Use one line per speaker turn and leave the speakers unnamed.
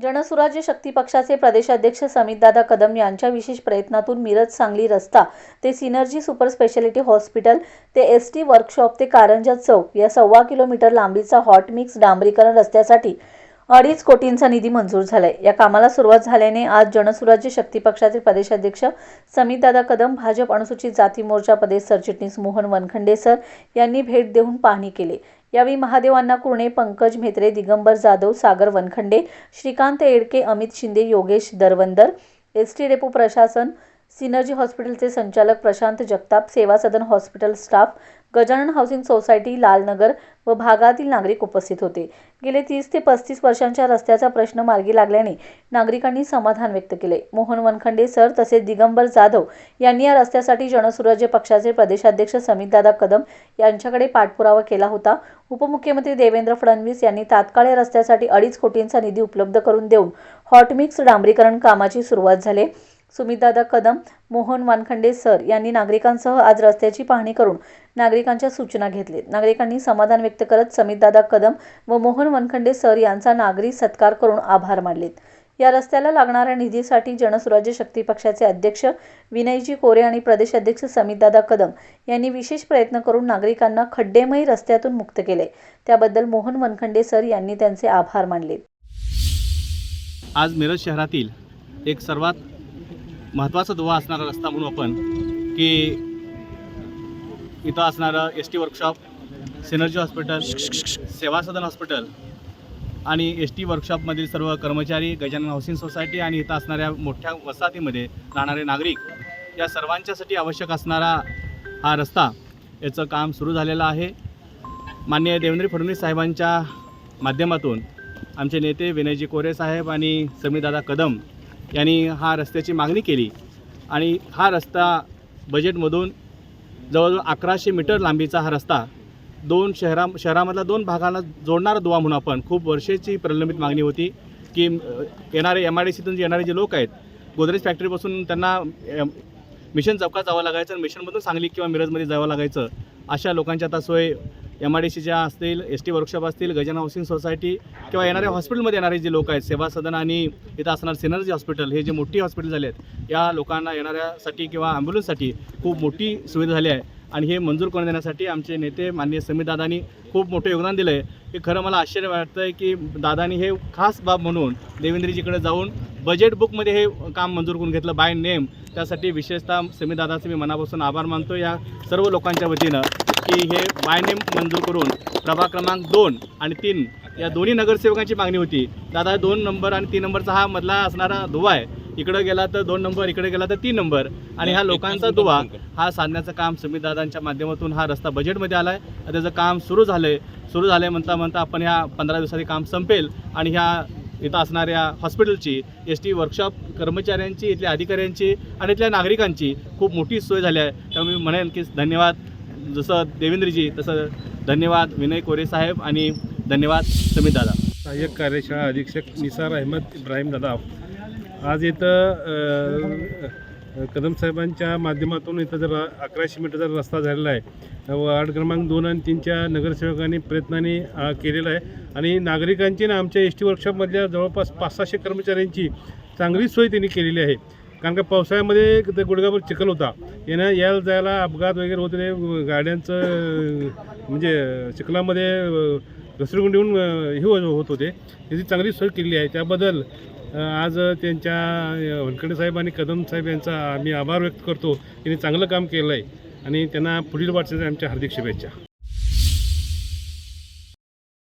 जनसुराज्य शक्ती पक्षाचे प्रदेशाध्यक्ष समितदादा कदम यांच्या विशेष प्रयत्नातून मिरज सांगली रस्ता ते सिनर्जी सुपर स्पेशालिटी हॉस्पिटल ते एस टी वर्कशॉप ते कारंजा चौक या सव्वा किलोमीटर लांबीचा हॉट मिक्स डांबरीकरण रस्त्यासाठी अडीच कोटींचा निधी मंजूर झालाय. या कामाला सुरुवात झाल्याने आज जनसुराज्य शक्ती पक्षाचे प्रदेशाध्यक्ष समितदादा कदम भाजप अनुसूचित जाती मोर्चा प्रदेश सरचिटणीस मोहन वनखंडे सर यांनी भेट देऊन पाहणी केली. यावेळी Mahadev Anna Kurane Pankaj Mhetre Digambar Jadhav Sagar Vankhande Shrikant Edke Amit Shinde Yogesh Darvandar S T depot प्रशासन सिनर्जी हॉस्पिटलचे संचालक Prashant Jagtap Seva Sadan hospital staff Gajanan housing society Lalnagar व भागातील नागरिक उपस्थित होते. गेले तीस ते पस्तीस वर्षांच्या रस्त्याचा प्रश्न मार्गी लागल्याने नागरिकांनी समाधान व्यक्त केले. मोहन वनखंडे सर तसेच दिगंबर जाधव यांनी या रस्त्यासाठी जनसुराज्य पक्षाचे प्रदेशाध्यक्ष समितदादा कदम यांच्याकडे पाठपुरावा केला होता. उपमुख्यमंत्री देवेंद्र फडणवीस यांनी तात्काळ या रस्त्यासाठी अडीच कोटींचा निधी उपलब्ध करून देऊन हॉटमिक्स डांबरीकरण कामाची सुरुवात झाली. सुमितदादा कदम मोहन वानखंडे सर यांनी नागरिकांसह आज रस्त्याची पाहणी करून नागरिकांच्या सूचना घेतल्या नागरिकांनी समाधान व्यक्त करत समितदादा कदम व मोहन वनखंडे सर यांचा नागरी सत्कार करून आभार मानलेत. या रस्त्याला लागणाऱ्या निधीसाठी जनसुराज्य शक्ती पक्षाचे अध्यक्ष विनयजी कोरे आणि प्रदेशाध्यक्ष समितदादा कदम यांनी विशेष प्रयत्न करून नागरिकांना खड्डेमयी रस्त्यातून मुक्त केले. त्याबद्दल मोहन वनखंडे सर यांनी त्यांचे आभार मानले.
आज मिरज शहरातील एक सर्वात महत्त्वाचा दुवा असणारा रस्ता म्हणू आपण की इथं असणारं S T workshop synergy hospital Seva Sadan hospital आणि एस टी वर्कशॉपमधील सर्व कर्मचारी गजानन हाऊसिंग सोसायटी आणि इथं असणाऱ्या मोठ्या वसाहतीमध्ये राहणारे नागरिक या सर्वांच्यासाठी आवश्यक असणारा हा रस्ता याचं काम सुरू झालेलं आहे. माननीय देवेंद्र फडणवीस साहेबांच्या माध्यमातून आमचे नेते विनयजी कोरे साहेब आणि समीदादा कदम यांनी हा रस्त्याची मागणी केली. आणि हा रस्ता बजेटमधून जवळजवळ अकराशे मीटर लांबीचा हा रस्ता दोन शहरा शहरामधल्या दोन भागांना जोडणारा दुवा म्हणून आपण खूप वर्षाची प्रलंबित मागणी होती की येणारे एम आय डी सीतून जे येणारे जे लोक आहेत गोदरेज फॅक्टरीपासून त्यांना मिशन चौकात जावं लागायचं आणि मिशनमधून सांगली किंवा मिरजमध्ये जावं लागायचं अशा लोकांची आता सोय एम आय डी सीच्या असतील एस टी वर्कशॉप असतील गजानन हाऊसिंग सोसायटी किंवा येणाऱ्या हॉस्पिटलमध्ये येणारे जे लोक आहेत सेवा सदन आणि इथं असणार सिनर्जी हॉस्पिटल हे जे मोठी हॉस्पिटल झाले आहेत या लोकांना येणाऱ्यासाठी किंवा ॲम्ब्युलन्ससाठी खूप मोठी सुविधा झाली आहे. आणि हे मंजूर करून देण्यासाठी आमचे नेते माननीय समीदादांनी खूप मोठं योगदान दिलं आहे हे खरं मला आश्चर्य वाटतं आहे की दादानी हे खास बाब म्हणून देवेंद्रजीकडे जाऊन बजेट बुकमध्ये हे काम मंजूर करून घेतलं बाय नेम त्यासाठी विशेषतः समीदादाचे मी मनापासून आभार मानतो. या सर्व लोकांच्या वतीनं की हे बाय नेम मंजूर करून प्रभाग क्रमांक दोन आणि तीन या दोन्ही नगरसेवकांची मागणी होती. दादा दोन नंबर आणि तीन नंबरचा हा मधला असणारा दुवा आहे. इकडं गेला तर दोन नंबर इकडे गेला तर तीन नंबर. आणि ह्या लोकांचा दुवा हा साधण्याचं काम समीदादांच्या माध्यमातून हा रस्ता बजेटमध्ये आला आहे त्याचं काम सुरू झालं आहे सुरू झालं आहे म्हणता म्हणता आपण ह्या पंधरा दिवसात काम संपेल आणि ह्या इथं असणाऱ्या हॉस्पिटलची एस टी वर्कशॉप कर्मचाऱ्यांची इथल्या अधिकाऱ्यांची आणि इथल्या नागरिकांची खूप मोठी सोय झाली आहे. त्यामुळे मी म्हणेन की धन्यवाद. जसं देवेंद्रजी तसं धन्यवाद विनय कोरे साहेब आणि धन्यवाद समित दादा.
सहाय्यक कार्यशाळा अधीक्षक निसार अहमद इब्राहिम दादा. आज इथं कदम साहेबांच्या माध्यमातून इथं जर अकराशे मीटरचा रस्ता झालेला आहे. वार्ड क्रमांक दोन आणि तीनच्या नगरसेवकांनी प्रयत्नाने केलेला आहे. आणि नागरिकांची ना आमच्या एस टी वर्कशॉपमधल्या जवळपास पाच सहाशे कर्मचाऱ्यांची चांगली सोय त्यांनी केलेली आहे. कारण का पावसाळ्यामध्ये ते गुडगावर चिखल होता. येणं यायला जायला अपघात वगैरे होत नाही गाड्यांचं म्हणजे चिखलामध्ये अ, येऊन हे होत होते त्याची चांगली सोय केलेली आहे. त्याबद्दल आज त्यांच्या अ, साहेब आणि कदम साहेब यांचा आम्ही आभार व्यक्त करतो. त्यांनी चांगलं काम केलं आहे आणि त्यांना पुढील वाटचालीसाठी आमच्या हार्दिक शुभेच्छा.